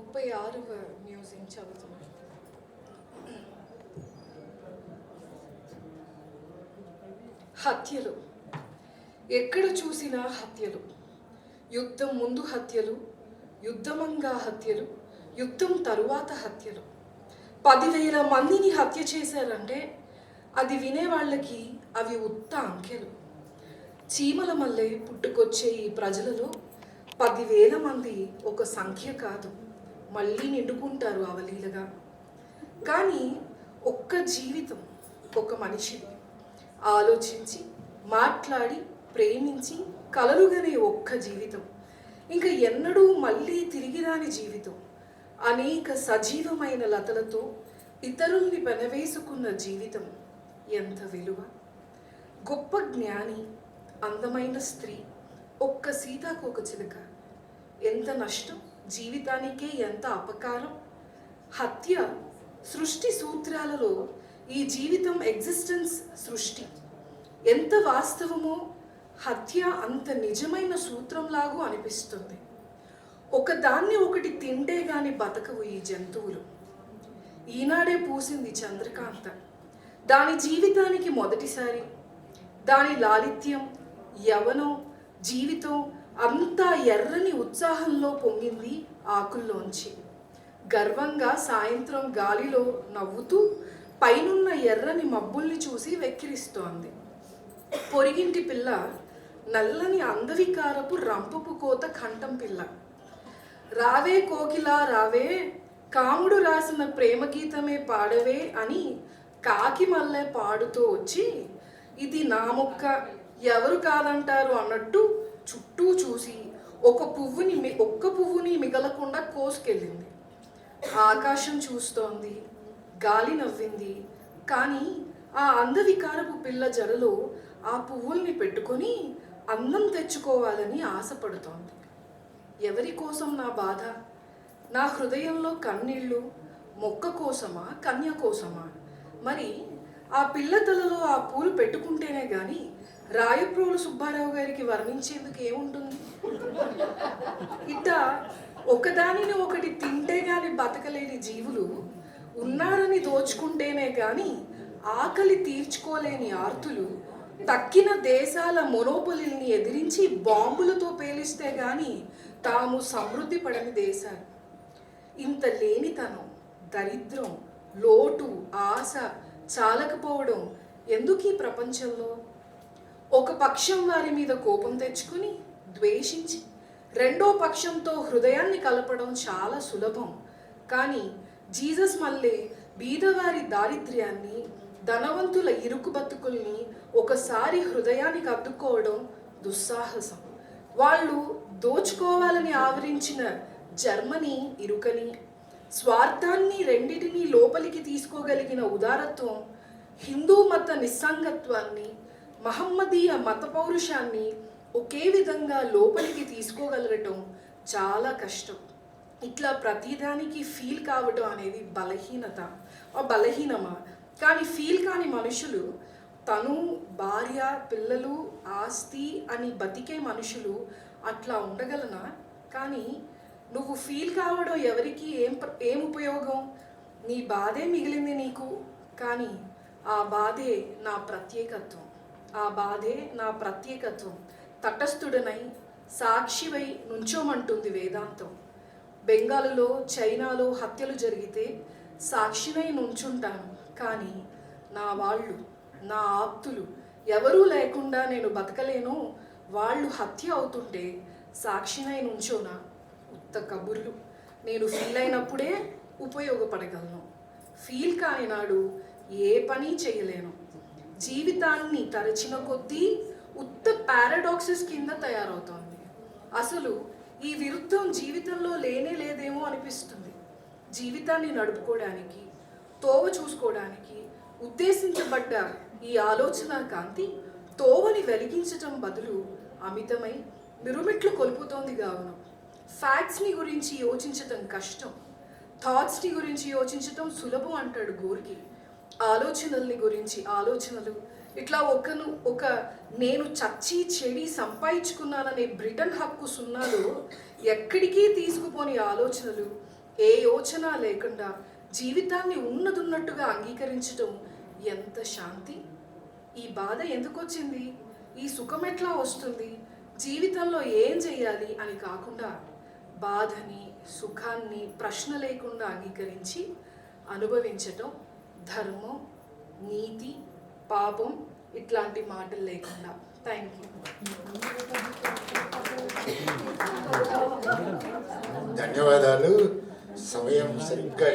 ముప్పై ఆరవ మ్యూజియం చదువుతున్నాను హత్యలు. ఎక్కడ చూసినా హత్యలు. యుద్ధం ముందు హత్యలు యుద్ధమంగా హత్యలు యుద్ధం తరువాత హత్యలు. పదివేల మందిని హత్య చేశారంటే అది వినే వాళ్ళకి అవి ఉత్త అంకెలు. చీమల మల్లె పుట్టుకొచ్చే ఈ ప్రజలలో పదివేల మంది ఒక సంఖ్య కాదు. మళ్ళీ నిండుకుంటారు అవలీలగా కానీ ఒక్క జీవితం ఒక మనిషిది ఆలోచించి మాట్లాడి ప్రేమించి కలలుగనే ఒక్క జీవితం ఇంకా ఎన్నడూ మళ్ళీ తిరిగిరాని జీవితం అనేక సజీవమైన లతలతో ఇతరుల్ని పెనవేసుకున్న జీవితం ఎంత విలువ? గొప్ప జ్ఞాని అందమైన స్త్రీ ఒక్క సీతాకోక చిలుక ఎంత నష్టం? జీవితానికే ఎంత అపకారం? హత్య సృష్టి సూత్రాలలో ఈ జీవితం ఎగ్జిస్టెన్స్ సృష్టి. ఎంత వాస్తవమో హత్య అంత నిజమైన సూత్రంలాగూ అనిపిస్తుంది. ఒకదాన్ని ఒకటి తింటే గాని బతకవు ఈ జంతువులు. ఈనాడే పూసింది చంద్రకాంత. దాని జీవితానికి మొదటిసారి. దాని లాలిత్యం యవనం జీవితం అంతా ఎర్రని ఉత్సాహంలో పొంగింది ఆకుల్లోంచి. గర్వంగా సాయంత్రం గాలిలో నవ్వుతూ పైనున్న ఎర్రని మబ్బుల్ని చూసి వెక్కిరిస్తోంది. పొరిగింటి పిల్ల నల్లని అందవికారపు రంపపు కోత కంఠం పిల్ల. రావే కోకిలా రావే కాముడు రాసిన ప్రేమ గీతమే పాడవే అని కాకి మల్లె పాడుతూ వచ్చి ఇది నా మొక్క ఎవరు కాదంటారు అన్నట్టు చుట్టూ చూసి ఒక పువ్వుని మి- ఒక్క పువ్వుని మిగలకుండా కోసుకెళ్ళింది. ఆకాశం చూస్తోంది గాలి నవ్వింది కానీ ఆ అందవికారపు పిల్ల జడలో ఆ పువ్వుల్ని పెట్టుకొని అందం తెచ్చుకోవాలని ఆశపడుతోంది. ఎవరి కోసం నా బాధ? నా హృదయంలో కన్నీళ్ళు మొక్క కోసమా కన్య కోసమా? మరి ఆ పిల్ల తలలో ఆ పూలు పెట్టుకుంటేనే కానీ రాయప్రోలు సుబ్బారావు గారికి వర్ణించేందుకు ఏముంటుంది? ఇట్ట ఒకదానిని ఒకటి తింటే గాని బతకలేని జీవులు ఉన్నారని దోచుకుంటేనే గాని ఆకలి తీర్చుకోలేని ఆర్తులు తక్కిన దేశాల మొనోపలిని ఎదిరించి బాంబులతో పేలిస్తే గాని తాము సమృద్ధి పడని దేశాలు. ఇంత లేనితనం దరిద్రం లోటు ఆశ చాలకపోవడం ఎందుకు ఈ ప్రపంచంలో? ఒక పక్షం వారి మీద కోపం తెచ్చుకుని ద్వేషించి రెండో పక్షంతో హృదయాన్ని కలపడం చాలా సులభం. కానీ జీసస్ మళ్ళీ బీదవారి దారిద్ర్యాన్ని ధనవంతుల ఇరుకు బతుకుల్ని ఒకసారి హృదయానికి అద్దుకోవడం దుస్సాహసం. వాళ్ళు దోచుకోవాలని ఆవరించిన జర్మనీ ఇరుకని స్వార్థాన్ని రెండిటిని లోపలికి తీసుకోగలిగిన ఉదారత్వం హిందూ మత నిస్సంగత్వాన్ని మహమ్మదీయ మత పౌరుషాన్ని ఒకే విధంగా లోపలికి తీసుకోగలగటం చాలా కష్టం. ఇట్లా ప్రతిదానికి ఫీల్ కావటం అనేది బలహీనత. బలహీనమా? కానీ ఫీల్ కాని మనుషులు తను భార్య పిల్లలు ఆస్తి అని బతికే మనుషులు అట్లా ఉండగలనా? కానీ నువ్వు ఫీల్ కావడం ఎవరికి ఏం ఏం ఉపయోగం? నీ బాధే మిగిలింది నీకు. కానీ ఆ బాధే నా ప్రత్యేకత్వం. ఆ బాధే నా ప్రత్యేకత్వం. తటస్థుడనై సాక్షివై నుంచోమంటుంది వేదాంతం. బెంగాలులో చైనాలో హత్యలు జరిగితే సాక్షినై నుంచుంటాను. కానీ నా వాళ్ళు నా ఆప్తులు ఎవరూ లేకుండా నేను బతకలేను. వాళ్ళు హత్య అవుతుంటే సాక్షినై నుంచోనా ఉత్త కబుర్లు. నేను ఫీల్ అయినప్పుడే ఉపయోగపడగలను. ఫీల్ కాని నాడు ఏ పని చేయలేను. జీవితాన్ని తరచిన కొద్దీ ఉత్త పారాడాక్సెస్ కింద తయారవుతోంది. అసలు ఈ విరుద్ధం జీవితంలో లేనే లేదేమో అనిపిస్తుంది. జీవితాన్ని నడుపుకోవడానికి తోవ చూసుకోవడానికి ఉద్దేశించబడ్డ ఈ ఆలోచన కాంతి తోవని వెలిగించటం బదులు అమితమై మిరుమిట్లు కొలుపుతోంది కావున ఫ్యాక్ట్స్ని గురించి యోచించటం కష్టం థాట్స్ని గురించి యోచించటం సులభం అంటాడు గోర్కి ఆలోచనల్ని గురించి ఆలోచనలు. ఇట్లా ఒకను ఒక నేను చచ్చి చెడి సంపాదించుకున్నాననే బ్రిటన్ హక్కు సున్నాలో ఎక్కడికి తీసుకుపోని ఆలోచనలు? ఏ యోచన లేకుండా జీవితాన్ని ఉన్నదున్నట్టుగా అంగీకరించడం ఎంత శాంతి? ఈ బాధ ఎందుకు వచ్చింది ఈ సుఖం ఎట్లా వస్తుంది? జీవితంలో ఏం చేయాలి అని కాకుండా బాధని సుఖాన్ని ప్రశ్న లేకుండా అంగీకరించి అనుభవించటం ధర్మం నీతి పాపం ఇట్లాంటి మాటలు లేకుండా. థ్యాంక్ యూ ధన్యవాదాలు. సమయం సరిగ్గా